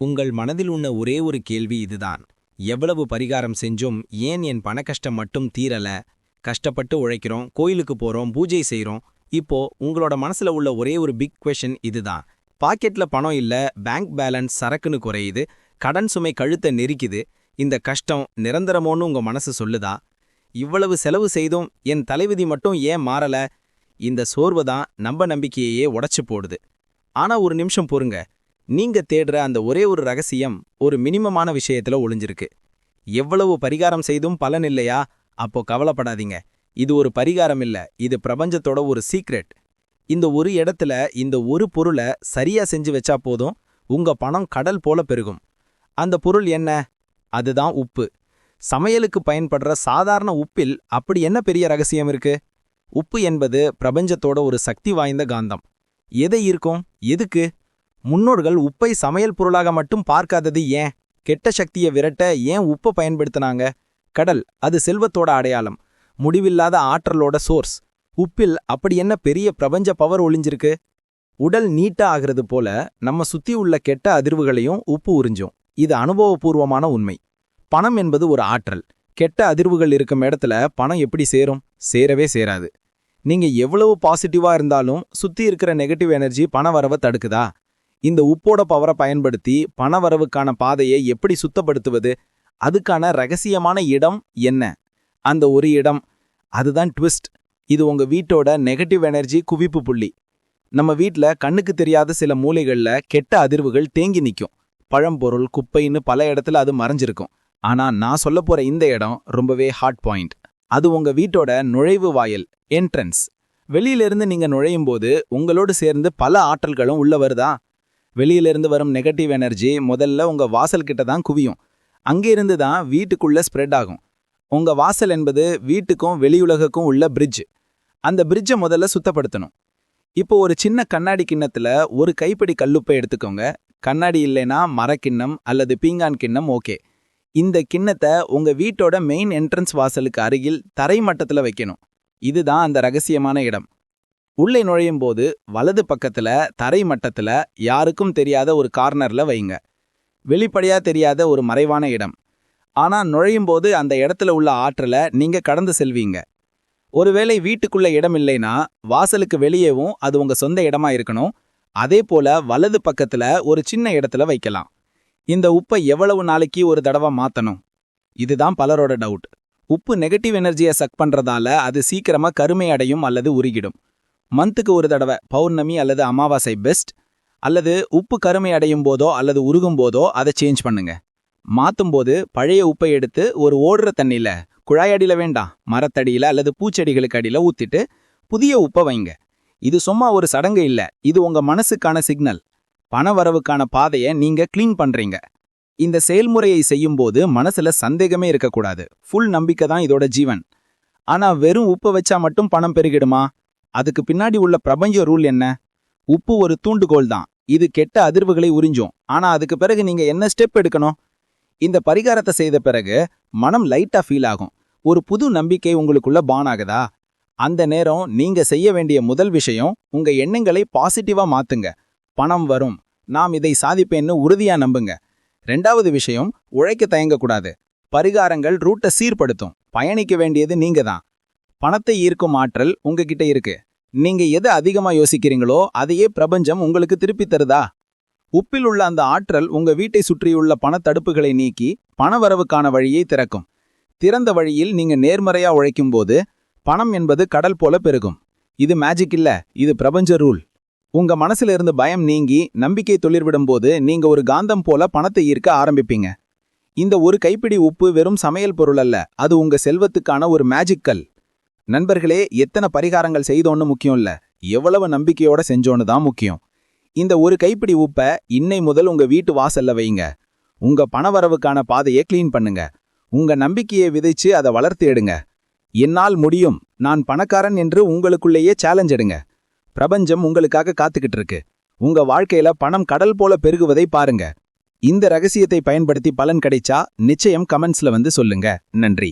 உங்கள் மனதில் உள்ள ஒரே ஒரு கேள்வி இதுதான். எவ்வளவு பரிகாரம் செஞ்சும் ஏன் என் பண கஷ்டம் மட்டும் தீரல? கஷ்டப்பட்டு உழைக்கிறோம் கோயிலுக்கு போறோம் பூஜை செய்றோம். இப்போ உங்களோட மனசுல உள்ள ஒரே ஒரு பிக் கொஷன் இதுதான். பாக்கெட்ல பணம் இல்ல பேங்க் பேலன்ஸ் சரக்குன்னு குறையுது கடன் சுமை கழுத்தை நெரிக்குது. இந்த கஷ்டம் நிரந்தரமோன்னு உங்க மனசு சொல்லுதா? இவ்வளவு செலவு செய்தும் என் தலைவிதி மட்டும் ஏன் மாறல? இந்த சோர்வு தான் நம்ப நம்பிக்கையையே உடைச்சு போடுது. ஆனா ஒரு நிமிஷம் பொறுங்க. நீங்க தேடுற அந்த ஒரே ஒரு ரகசியம் ஒரு மினிமமான விஷயத்துல ஒளிஞ்சிருக்கு. எவ்வளவு பரிகாரம் செய்தும் பலன் இல்லையா? அப்போ கவலைப்படாதீங்க. இது ஒரு பரிகாரம் இல்ல. இது பிரபஞ்சத்தோட ஒரு சீக்ரெட் இந்த ஒரு இடத்துல இந்த ஒரு பொருளை சரியா செஞ்சு வச்சா போதும் உங்க பணம் கடல் போல பெருகும். அந்த பொருள் என்ன? அதுதான் உப்பு. சமையலுக்கு பயன்படுற சாதாரண உப்பில் அப்படி என்ன பெரிய ரகசியம் இருக்கு? உப்பு என்பது பிரபஞ்சத்தோட ஒரு சக்தி வாய்ந்த காந்தம். எதை இருக்கும் எதுக்கு? முன்னோர்கள் உப்பை சமையல் பொருளாக மட்டும் பார்க்காதது ஏன்? கெட்ட சக்தியை விரட்ட ஏன் உப்பை பயன்படுத்தினாங்க? கடல் அது செல்வத்தோட அடையாளம். முடிவில்லாத ஆற்றலோட சோர்ஸ். உப்பில் அப்படி என்ன பெரிய பிரபஞ்ச பவர் ஒளிஞ்சிருக்கு? உடல் நீட்டா ஆகிறது போல நம்ம சுத்தி உள்ள கெட்ட அதிர்வுகளையும் உப்பு உறிஞ்சும். இது அனுபவபூர்வமான உண்மை. பணம் என்பது ஒரு ஆற்றல். கெட்ட அதிர்வுகள் இருக்கும் இடத்துல பணம் எப்படி சேரும்? சேரவே சேராது. நீங்க எவ்வளவு பாசிட்டிவா இருந்தாலும் சுத்தி இருக்கிற நெகட்டிவ் எனர்ஜி பண வரவை தடுக்குதா? இந்த உப்போட பவரை பயன்படுத்தி பணவரவுக்கான பாதையை எப்படி சுத்தப்படுத்துவது? அதுக்கான ரகசியமான இடம் என்ன? அந்த ஒரு இடம் அதுதான் ட்விஸ்ட் இது உங்க வீட்டோட நெகட்டிவ் எனர்ஜி குவிப்பு புள்ளி. நம்ம வீட்டில் கண்ணுக்கு தெரியாத சில மூலைகள்ல கெட்ட அதிர்வுகள் தேங்கி நிற்கும் பழம்பொருள் குப்பைன்னு பல இடத்துல அது மறைஞ்சிருக்கும். ஆனா நான் சொல்ல போகிற இந்த இடம் ரொம்பவே ஹாட் பாயிண்ட் அது உங்க வீட்டோட நுழைவு வாயில் என்ட்ரன்ஸ் வெளியிலிருந்து நீங்க நுழையும் போது உங்களோடு சேர்ந்து பல ஆற்றல்களும் உள்ள வருதா? வெளியிலிருந்து வரும் நெகட்டிவ் எனர்ஜி முதல்ல உங்க வாசல் கிட்ட தான் குவியும். அங்கிருந்து தான் வீட்டுக்குள்ள ஸ்ப்ரெட் ஆகும். உங்க வாசல் என்பது வீட்டுக்கும் வெளியுலகுக்கும் உள்ள பிரிட்ஜ் அந்த பிரிட்ஜை முதல்ல சுத்தப்படுத்தணும். இப்போ ஒரு சின்ன கண்ணாடி கிண்ணத்துல ஒரு கைப்பிடி கல்லுப்பை எடுத்துக்கோங்க. கண்ணாடி இல்லைன்னா மரக்கிண்ணம் அல்லது பீங்கான் கிண்ணம் ஓகே. இந்த கிண்ணத்தை உங்க வீட்டோட மெயின் என்ட்ரன்ஸ் வாசலுக்கு அருகில் தரை மட்டத்துல வைக்கணும். இதுதான் அந்த ரகசியமான இடம். உள்ளே நுழையும் போது வலது பக்கத்துல தரை மட்டத்துல யாருக்கும் தெரியாத ஒரு கார்னர்ல வைங்க. வெளிப்படையா தெரியாத ஒரு மறைவான இடம். ஆனா நுழையும் போது அந்த இடத்துல உள்ள ஆற்றலை நீங்க கடந்து செல்வீங்க. ஒருவேளை வீட்டுக்குள்ள இடம் இல்லைன்னா வாசலுக்கு வெளியேவும் அது உங்க சொந்த இடமா இருக்கணும். அதே போல வலது பக்கத்துல ஒரு சின்ன இடத்துல வைக்கலாம். இந்த உப்பை எவ்வளவு நாளைக்கு ஒரு தடவை மாத்தணும்? இதுதான் பலரோட டவுட். உப்பு நெகட்டிவ் எனர்ஜியை சக் பண்றதால அது சீக்கிரமா கருமை அடையும் அல்லது உருகிடும். மந்த்துக்கு ஒரு தடவை பௌர்ணமி அல்லது அமாவாசை பெஸ்ட் அல்லது உப்பு கருமை அடையும் போதோ அல்லது உருகும் போதோ அதை சேஞ்ச் பண்ணுங்க. மாத்தும் போது பழைய உப்பை எடுத்து ஒரு ஓடுற தண்ணியில் குழாயடியில் வேண்டாம் மரத்தடியில அல்லது பூச்செடிகளுக்கு அடியில ஊத்திட்டு புதிய உப்பை வைங்க. இது சும்மா ஒரு சடங்கு இல்ல இது உங்க மனசுக்கான சிக்னல் பண வரவுக்கான பாதையை நீங்க க்ளீன் பண்றீங்க. இந்த செயல்முறையை செய்யும்போது மனசுல சந்தேகமே இருக்கக்கூடாது. ஃபுல் நம்பிக்கை தான் இதோட ஜீவன். ஆனா வெறும் உப்பை வச்சா மட்டும் பணம் பெருகிடுமா? அதுக்கு பின்னாடி உள்ள பிரபஞ்ச ரூல் என்ன? உப்பு ஒரு தூண்டுகோல் தான். இது கெட்ட அதிர்வுகளை உறிஞ்சும். ஆனா அதுக்கு பிறகு நீங்க என்ன ஸ்டெப் எடுக்கணும்? இந்த பரிகாரத்தை செய்த பிறகு மனம் லைட்டா ஃபீல் ஆகும். ஒரு புது நம்பிக்கை உங்களுக்குள்ள பான் ஆகுதா? அந்த நேரம் நீங்க செய்ய வேண்டிய முதல் விஷயம் உங்க எண்ணங்களை பாசிட்டிவா மாத்துங்க. பணம் வரும். நாம் இதை சாதிப்பேன்னு உறுதியா நம்புங்க. ரெண்டாவது விஷயம் உழைக்க தயங்கக்கூடாது. பரிகாரங்கள் ரூட்டை சீர்படுத்தும். பயணிக்க வேண்டியது நீங்க தான் பணத்தை ஈர்க்கும் ஆற்றல் உங்ககிட்ட இருக்கு. நீங்க எதை அதிகமா யோசிக்கிறீங்களோ அதையே பிரபஞ்சம் உங்களுக்கு திருப்பி தருதா? உப்பில் உள்ள அந்த ஆற்றல் உங்க வீட்டை சுற்றியுள்ள பணத்தடுப்புகளை நீக்கி பணவரவுக்கான வழியை திறக்கும். திறந்த வழியில் நீங்க நேர்மறையா உழைக்கும் போது பணம் என்பது கடல் போல பெருகும். இது மேஜிக் இல்ல இது பிரபஞ்ச ரூல் உங்க மனசுல இருந்து பயம் நீங்கி நம்பிக்கை தொழிற்விடும் போது நீங்க ஒரு காந்தம் போல பணத்தை ஈர்க்க ஆரம்பிப்பீங்க. இந்த ஒரு கைப்பிடி உப்பு வெறும் சமையல் பொருள் அல்ல அது உங்க செல்வத்துக்கான ஒரு மேஜிக்கல் நண்பர்களே எத்தனை பரிகாரங்கள் செய்தோன்னு முக்கியம் இல்ல. எவ்வளவு நம்பிக்கையோட செஞ்சோன்னு தான் முக்கியம். இந்த ஒரு கைப்பிடி உப்பை இன்னை முதல் உங்க வீட்டு வாசல்ல வைங்க. உங்க பணவரவுக்கான பாதையை கிளீன் பண்ணுங்க. உங்க நம்பிக்கையை விதைச்சு அதை வளர்த்து எடுங்க. என்னால் முடியும். நான் பணக்காரன் என்று உங்களுக்குள்ளேயே சேலஞ்ச் எடுங்க. பிரபஞ்சம் உங்களுக்காக காத்துக்கிட்டு இருக்கு. உங்க வாழ்க்கையில பணம் கடல் போல பெருகுவதை பாருங்க. இந்த ரகசியத்தை பயன்படுத்தி பலன் கிடைச்சா நிச்சயம் கமெண்ட்ஸ்ல வந்து சொல்லுங்க. நன்றி.